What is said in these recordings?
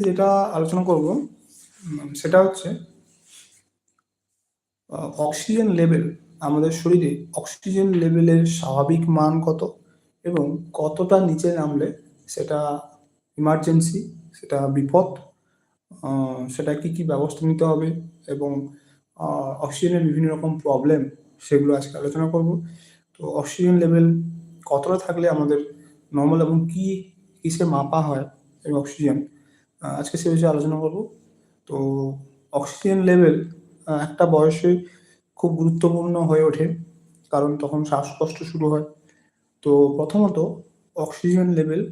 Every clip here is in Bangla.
যেটা আলোচনা করব সেটা হচ্ছে অক্সিজেন লেভেল আমাদের শরীরে অক্সিজেন লেভেলের স্বাভাবিক মান কত এবং কতটা নিচে নামলে সেটা ইমার্জেন্সি সেটা বিপদ সেটা কি কি ব্যবস্থা নিতে হবে এবং অক্সিজেনের বিভিন্ন রকম প্রবলেম সেগুলো আজকে আলোচনা করব। তো অক্সিজেন লেভেল কতটা থাকলে আমাদের নর্মাল এবং কি, কিসে মাপা হয় এই অক্সিজেন আজকে সে বিষয়ে আলোচনা করব। তো অক্সিজেন লেভেল একটা বয়সে খুব গুরুত্বপূর্ণ হয়ে ওঠে, কারণ তখন শ্বাসকষ্ট শুরু হয়। তো প্রথমত অক্সিজেন লেভেল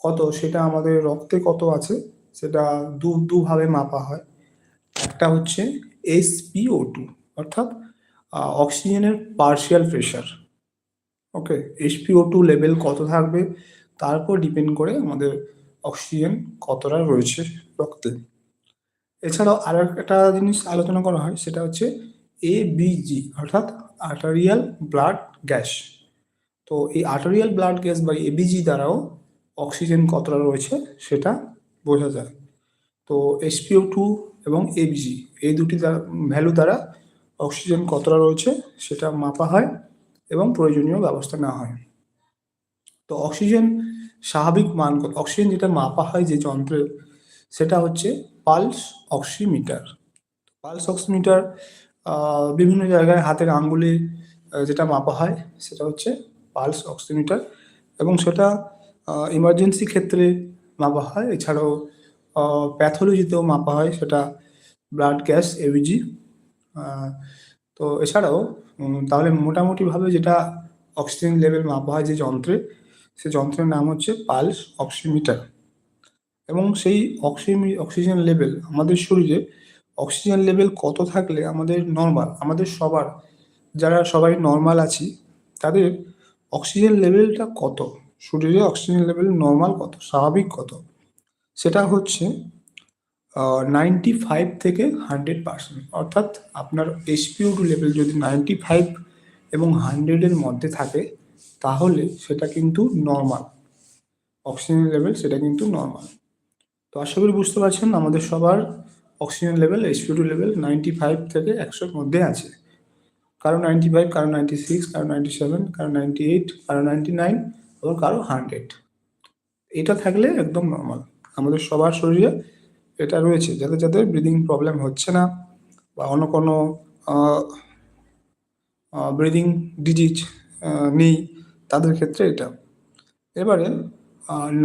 কত, সেটা আমাদের রক্তে কত আছে, সেটা দু, দুভাবে মাপা হয়। একটা হচ্ছে এসপিও টু অর্থাৎ অক্সিজেনের partial pressure okay SPO two level কত থাকবে, তার উপর ডিপেন্ড করে আমাদের অক্সিজেন কতটা রয়েছে রক্তে। এছাড়াও আর একটা জিনিস আলোচনা করা হয়, সেটা হচ্ছে এ এবিজি অর্থাৎ আর্টারিয়াল ব্লাড গ্যাস তো এই আর্টারিয়াল ব্লাড গ্যাস বা এবিজি দ্বারাও অক্সিজেন কতটা রয়েছে সেটা বোঝা যায়। তো এসপিও টু এবং এবিজি এই দুটি ভ্যালু দ্বারা অক্সিজেন কতটা রয়েছে সেটা মাপা হয় এবং প্রয়োজনীয় ব্যবস্থা নেওয়া হয়। তো অক্সিজেন স্বাভাবিক মান কত? অক্সিজেন যেটা মাপা হয় যে যন্ত্রে সেটা হচ্ছে পালস অক্সিমিটার। পালস অক্সিমিটার বিভিন্ন জায়গায় হাতের আঙ্গুলে যেটা মাপা হয়, সেটা হচ্ছে পালস অক্সিমিটার এবং সেটা ইমার্জেন্সি ক্ষেত্রে মাপা হয়। এছাড়াও প্যাথোলজিতেও মাপা হয় সেটা ব্লাড গ্যাস এবিজি তো এছাড়াও তাহলে মোটামুটিভাবে যেটা অক্সিজেন লেভেল মাপা হয় যে যন্ত্রে সে যন্ত্রের নাম হচ্ছে পালস অক্সিমিটার। এবং সেই অক্সিমি অক্সিজেন লেভেল আমাদের শরীরে, অক্সিজেন লেভেল কত থাকলে আমাদের নর্মাল আমাদের সবার, যারা সবাই নর্মাল আছি, তাদের অক্সিজেন লেভেলটা কত? শরীরে অক্সিজেন লেভেল নর্মাল কত? স্বাভাবিক কত? সেটা হচ্ছে নাইনটি ফাইভ থেকে হান্ড্রেড পার্সেন্ট অর্থাৎ আপনার এসপিও টু লেভেল যদি নাইনটি ফাইভ এবং হান্ড্রেডের মধ্যে থাকে তাহলে সেটা কিন্তু নর্মাল অক্সিজেন লেভেল সেটা কিন্তু নর্মাল তো আশা করি বুঝতে পারছেন, আমাদের সবার oxygen level SPO two level ninety five থেকে একশোর মধ্যে আছে। কারও নাইনটি ফাইভ কারও নাইনটি সিক্স কারও নাইনটি সেভেন কারও নাইনটি এইট কারও নাইনটি নাইন এবং কারও হান্ড্রেড এটা থাকলে একদম নর্মাল আমাদের সবার শরীরে এটা রয়েছে যাদের যাদের ব্রিদিং প্রবলেম হচ্ছে না, বা অন্য কোনো ব্রিদিং ডিজিজ নেই তাদের ক্ষেত্রে এটা। এবারে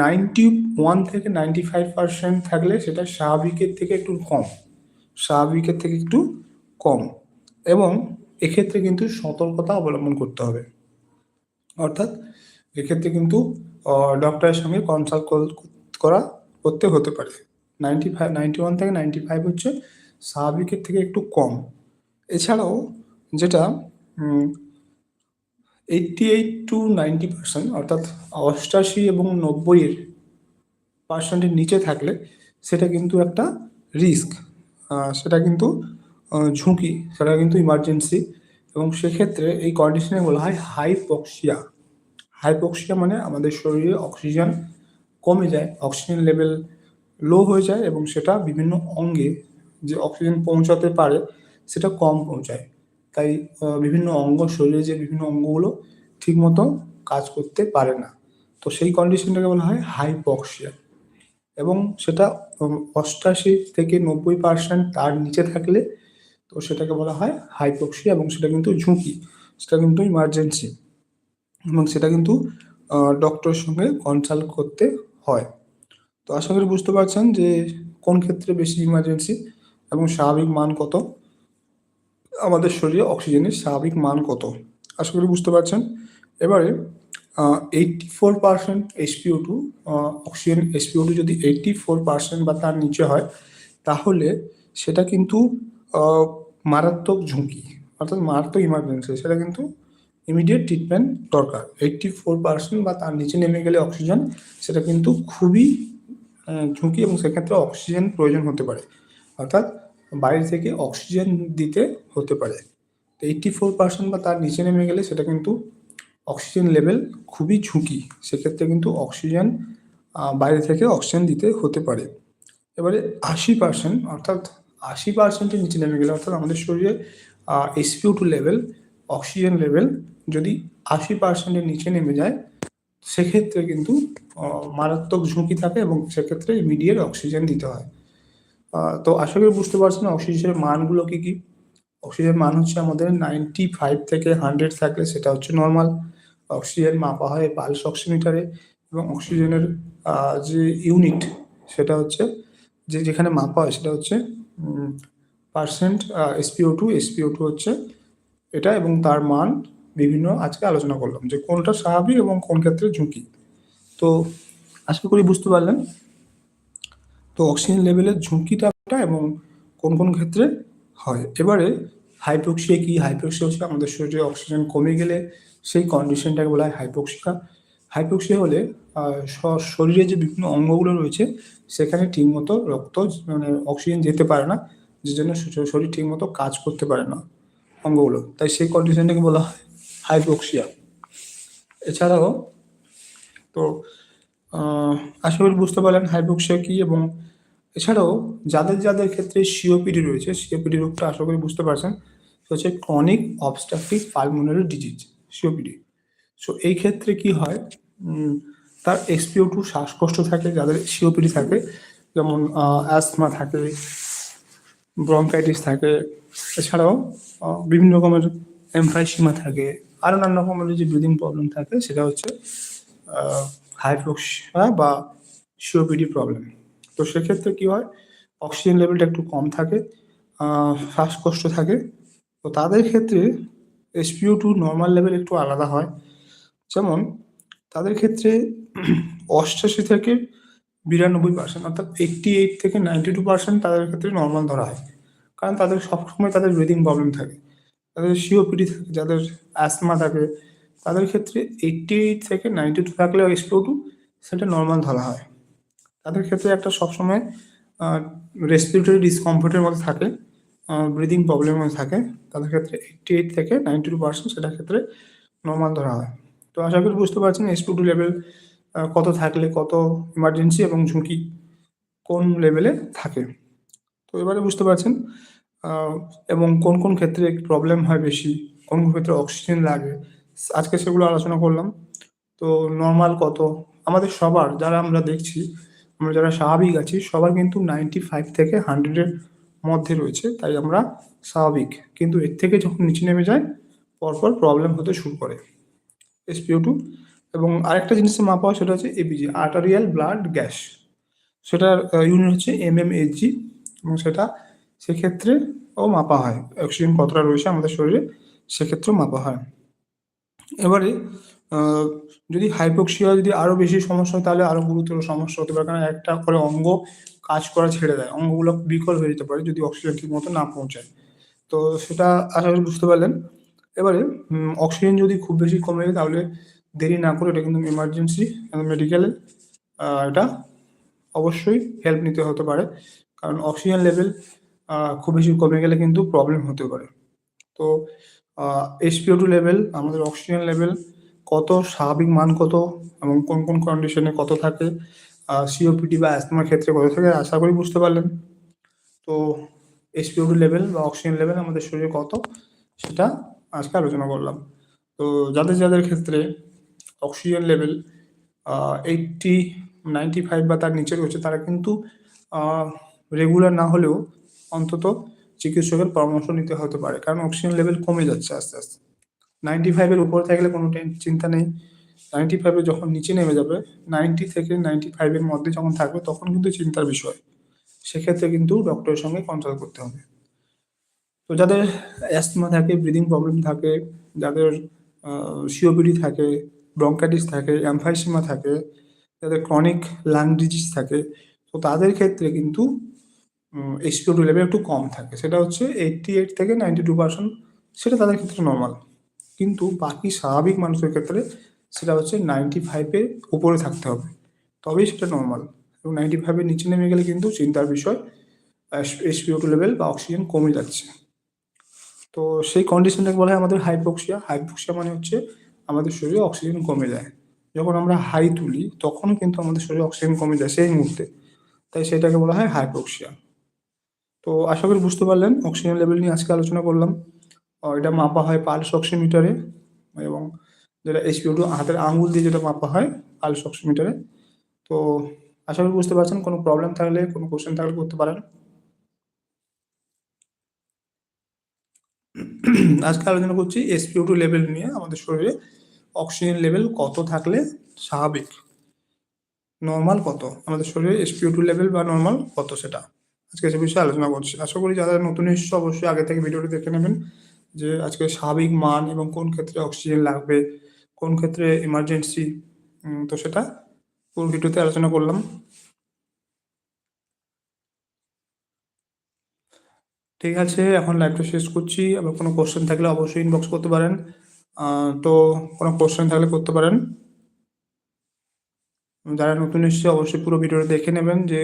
নাইনটি ওয়ান থেকে নাইনটি ফাইভ পার্সেন্ট থাকলে সেটা স্বাভাবিকের থেকে একটু কম। স্বাভাবিকের থেকে একটু কম। এবং এক্ষেত্রে কিন্তু সতর্কতা অবলম্বন করতে হবে। অর্থাৎ, এক্ষেত্রে কিন্তু ডক্টরের সঙ্গে কনসাল্ট করা করতে হতে পারে। নাইনটি ফাইভ নাইনটি ওয়ান থেকে নাইনটি ফাইভ হচ্ছে স্বাভাবিকের থেকে একটু কম। এছাড়াও, যেটা eighty eight to ninety percent অর্থাৎ অষ্টাশি এবং নব্বইয়ের পার্সেন্টের নিচে থাকলে সেটা কিন্তু একটা রিস্ক সেটা কিন্তু ঝুঁকি, সেটা কিন্তু ইমার্জেন্সি এবং সেক্ষেত্রে এই কন্ডিশনে বলা হয় হাইপক্সিয়া হাইপক্সিয়া মানে আমাদের শরীরে অক্সিজেন কমে যায় অক্সিজেন লেভেল লো হয়ে যায় এবং সেটা বিভিন্ন অঙ্গে যে অক্সিজেন পৌঁছাতে পারে, সেটা কম পৌঁছায়। তাই বিভিন্ন অঙ্গ শরীরে যে বিভিন্ন অঙ্গগুলো ঠিকমতো কাজ করতে পারে না। তো সেই কন্ডিশনটাকে বলা হয় হাইপক্সিয়া এবং সেটা অষ্টাশি থেকে নব্বই পার্সেন্ট তার নিচে থাকলে তো সেটাকে বলা হয় হাইপক্সিয়া এবং সেটা কিন্তু ঝুঁকি, সেটা কিন্তু ইমার্জেন্সি এবং সেটা কিন্তু ডক্টরের সঙ্গে কনসাল্ট করতে হয়। তো আশা করি বুঝতে পারছেন যে কোন ক্ষেত্রে বেশি ইমার্জেন্সি এবং স্বাভাবিক মান কত? আমাদের শরীরে অক্সিজেনের স্বাভাবিক মান কত? আশা করি বুঝতে পারছেন। এবারে eighty four percent SPO two oxygen SPO two যদি এইটটি ফোর পার্সেন্ট বা তার নিচে হয়, তাহলে সেটা কিন্তু মারাত্মক ঝুঁকি, অর্থাৎ মারাত্মক ইমার্জেন্সি সেটা কিন্তু ইমিডিয়েট ট্রিটমেন্ট দরকার। এইটটি ফোর পার্সেন্ট বা তার নিচে নেমে গেলে অক্সিজেন, সেটা কিন্তু খুবই ঝুঁকি এবং সেক্ষেত্রে অক্সিজেন প্রয়োজন হতে পারে। অর্থাৎ বাইরে থেকে অক্সিজেন দিতে হতে পারে। তো এইটটি ফোর পার্সেন্ট বা তার নিচে নেমে গেলে সেটা কিন্তু অক্সিজেন লেভেল খুবই ঝুঁকি। সেক্ষেত্রে কিন্তু অক্সিজেন বাইরে থেকে অক্সিজেন দিতে হতে পারে। এবারে আশি পার্সেন্ট অর্থাৎ আশি পার্সেন্টের নিচে নেমে গেলে, অর্থাৎ আমাদের শরীরে SPO two level oxygen level যদি আশি পার্সেন্টের নিচে নেমে যায়, সেক্ষেত্রে কিন্তু মারাত্মক ঝুঁকি থাকে এবং সেক্ষেত্রে ইমিডিয়েট অক্সিজেন দিতে হয়। তো আশা করি বুঝতে পারছেন অক্সিজেনের মানগুলো কি কি? অক্সিজেন মান হচ্ছে আমাদের নাইনটি ফাইভ থেকে হান্ড্রেড থাকলে সেটা হচ্ছে নর্মাল অক্সিজেন মাপা হয় পালস অক্সিমিটারে এবং অক্সিজেনের যে ইউনিট সেটা হচ্ছে যে যেখানে মাপা হয় সেটা হচ্ছে percent SPO two SPO two হচ্ছে এটা এবং তার মান বিভিন্ন আজকে আলোচনা করলাম যে কোনটা স্বাভাবিক এবং কোন ক্ষেত্রে ঝুঁকি। তো আশা করি বুঝতে পারলেন। তো অক্সিজেন লেভেলের ঝুঁকিটা এবং কোন কোন ক্ষেত্রে হয়? এবারে হাইপোক্সিয়া কি? হাইপোক্সিয়া হচ্ছে আমাদের শরীরে অক্সিজেন কমে গেলে সেই কন্ডিশনটাকে বলা হয় হাইপোক্সিয়া হাইপোক্সিয়া হলে শরীরে যে বিভিন্ন অঙ্গগুলো রয়েছে, সেখানে ঠিকমতো রক্ত মানে অক্সিজেন যেতে পারে না, যে জন্য শরীর ঠিকমতো কাজ করতে পারে না অঙ্গগুলো। তাই সেই কন্ডিশনটাকে বলা হয় হাইপোক্সিয়া এছাড়াও, তো আশা করি বুঝতে পারলেন হাইপোক্সিয়া কি এবং এছাড়াও যাদের যাদের ক্ষেত্রে সিওপিডি রয়েছে সিওপিডি রোগটা আশা করি বুঝতে পারছেন। হচ্ছে chronic obstructive pulmonary disease COPD so এই ক্ষেত্রে কি হয় তার এসপিও টু শ্বাসকষ্ট থাকে, যাদের সিওপিডি থাকে, যেমন অ্যাসমা থাকে ব্রঙ্কাইটিস থাকে, এছাড়াও বিভিন্ন রকমের এমফাইসিমা থাকে আরও নানা রকমের যে ব্রিদিং প্রবলেম থাকে, সেটা হচ্ছে হাইফ্লোক্সিয়া বা সিওপিডি প্রবলেম। তো সেক্ষেত্রে কি হয়, অক্সিজেন লেভেলটা একটু কম থাকে শ্বাসকষ্ট থাকে। তো তাদের ক্ষেত্রে এসপিও টু নর্মাল লেভেল একটু আলাদা হয়। যেমন তাদের ক্ষেত্রে অষ্টাশি থেকে বিরানব্বই পার্সেন্ট অর্থাৎ এইটটি এইট থেকে নাইনটি টু পার্সেন্ট তাদের ক্ষেত্রে নর্মাল ধরা হয়। কারণ তাদের সবসময় তাদের ব্রিদিং প্রবলেম থাকে। তাদের সিওপিডি থাকে, যাদের অ্যাসমা থাকে তাদের ক্ষেত্রে এইটটি এইট থেকে নাইনটি টু থাকলে এসপিও টু সেটা নর্মাল ধরা হয়। তাদের ক্ষেত্রে একটা সবসময় রেসপিরেটরি ডিসকমফোর্টের মধ্যে থাকে ব্রিদিং প্রবলেমের মধ্যে থাকে। তাদের ক্ষেত্রে এইটটি এইট থেকে নাইনটি টু পার্সেন্ট সেটার ক্ষেত্রে নর্মাল ধরা হয়। তো আশা করি বুঝতে পারছেন এসপি টু লেভেল কত থাকলে কত ইমার্জেন্সি এবং ঝুঁকি কোন লেভেলে থাকে। তো এবারে বুঝতে পারছেন এবং কোন কোন ক্ষেত্রে প্রবলেম হয় বেশি, কোন কোন ক্ষেত্রে অক্সিজেন লাগে আজকে সেগুলো আলোচনা করলাম। তো নর্মাল কত? আমাদের সবার, যারা আমরা দেখছি, আমরা যারা স্বাভাবিক আছি, সবার কিন্তু নাইনটি ফাইভ থেকে হান্ড্রেডের মধ্যে রয়েছে, তাই আমরা স্বাভাবিক। কিন্তু এর থেকে যখন নিচে নেমে যায়, পরপর প্রবলেম হতে শুরু করে। এসপিও টু এবং আরেকটা জিনিসের মাপা হয়, সেটা হচ্ছে এপিজি আর্টারিয়াল ব্লাড গ্যাস সেটার ইউনিট হচ্ছে এম এম জি এবং সেটা সেক্ষেত্রে ও মাপা হয়। অক্সিজেন কতটা রয়েছে আমাদের শরীরে, সেক্ষেত্রেও মাপা হয়। এবারে যদি হাইপোক্সিয়া যদি আরও বেশি সমস্যা হয়, তাহলে আরও গুরুতর সমস্যা হতে পারে। কারণ একটা করে অঙ্গ কাজ করা ছেড়ে দেয়। অঙ্গগুলো বিকল হয়ে যেতে পারে যদি অক্সিজেন ঠিক মতো না পৌঁছায়। তো সেটা আশা করি বুঝতে পারলেন। এবারে অক্সিজেন যদি খুব বেশি কমে যায়, তাহলে দেরি না করে এটা কিন্তু এমার্জেন্সি মেডিকেলে এটা অবশ্যই হেল্প নিতে হতে পারে। কারণ অক্সিজেন লেভেল খুব বেশি কমে গেলে কিন্তু প্রবলেম হতে পারে। তো এসপিও টু লেভেল আমাদের অক্সিজেন লেভেল কত স্বাভাবিক মান কত এবং কোন কোন কন্ডিশনে কত থাকে সিওপিডি বা অ্যাস্তমার ক্ষেত্রে কত থাকে, আশা করি বুঝতে পারলেন। তো এসপিও টু লেভেল বা অক্সিজেন লেভেল আমাদের শরীরে কত, সেটা আজকে আলোচনা করলাম। তো যাদের যাদের ক্ষেত্রে oxygen level eighty ninety five বা তার নিচে রয়েছে, তারা কিন্তু রেগুলার না হলেও অন্তত চিকিৎসকের পরামর্শ নিতে হতে পারে, কারণ অক্সিজেন লেভেল কমে যাচ্ছে আস্তে আস্তে। নাইনটি ফাইভের উপরে থাকলে কোনো চিন্তা নেই। নাইনটি ফাইভে যখন নিচে নেমে যাবে নাইনটি থেকে নাইনটি ফাইভের মধ্যে যখন থাকবে, তখন কিন্তু চিন্তার বিষয়। সেক্ষেত্রে কিন্তু ডক্টরের সঙ্গে কনসাল্ট করতে হবে। তো যাদের অ্যাস্তমা থাকে ব্রিদিং প্রবলেম থাকে, যাদের সিওপিডি থাকে ব্রঙ্কাইটিস থাকে অ্যামফাইসিমা থাকে, যাদের ক্রনিক লাং ডিজিজ থাকে, তো তাদের ক্ষেত্রে কিন্তু এসপিও টু লেভেল একটু কম থাকে। সেটা হচ্ছে এইটটি এইট থেকে নাইনটি টু পার্সেন্ট সেটা তাদের ক্ষেত্রে নর্মাল কিন্তু বাকি স্বাভাবিক মানুষের ক্ষেত্রে সেটা হচ্ছে নাইনটি ফাইভের উপরে থাকতে হবে। তবেই সেটা নর্মাল এবং নাইনটি ফাইভের নিচে নেমে গেলে কিন্তু চিন্তার বিষয় S P O two level বা অক্সিজেন কমে যাচ্ছে তো সেই কন্ডিশনটাকে বলা হয় আমাদের হাইপোক্সিয়া হাইপোক্সিয়া মানে হচ্ছে আমাদের শরীরে অক্সিজেন কমে যায়। যখন আমরা হাই তুলি, তখন কিন্তু আমাদের শরীরে অক্সিজেন কমে যায় সেই মুহূর্তে। তাই সেটাকে বলা হয় হাইপোক্সিয়া তো আশা করি বুঝতে পারলেন অক্সিজেন লেভেল নিয়ে আজকে আলোচনা করলাম। এটা মাপা হয় পালস অক্সিমিটারে এবং যেটা এইচপিও টু হাতের আঙুল দিয়ে যেটা মাপা হয় পালস অক্সিমিটারে তো আশা করি বুঝতে পারছেন, কোনো প্রবলেম থাকলে, কোনো কোশ্চেন থাকলে করতে পারেন। আজকে আলোচনা করছি এসপিও টু লেভেল নিয়ে, আমাদের শরীরে অক্সিজেন লেভেল কত থাকলে স্বাভাবিক? নর্মাল কত? আমাদের শরীরে এসপিও টু লেভেল বা নর্মাল কত সেটা? আজকে সে বিষয়ে আলোচনা করছি। আশা করি যারা নতুন এসছে, অবশ্যই আগে থেকে ভিডিওটি দেখে নেবেন যে আজকে স্বাভাবিক মান এবং কোন ক্ষেত্রে অক্সিজেন লাগবে, কোন ক্ষেত্রে ইমার্জেন্সি তো সেটা পুরো ভিডিওতে আলোচনা করলাম। ঠিক আছে, এখন লাইভটা শেষ করছি। আবার কোনো কোশ্চেন থাকলে অবশ্যই ইনবক্স করতে পারেন। তো কোনো কোশ্চেন থাকলে করতে পারেন। যারা নতুন এসেছে, অবশ্যই পুরো ভিডিওটা দেখে নেবেন যে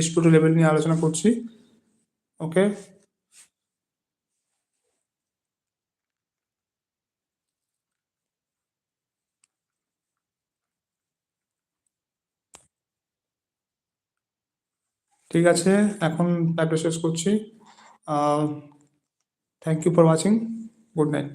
এসপিও লেভেল নিয়ে আলোচনা করছি। ওকে ঠিক আছে, এখন লাইভটা শেষ করছি। Thank you for watching good night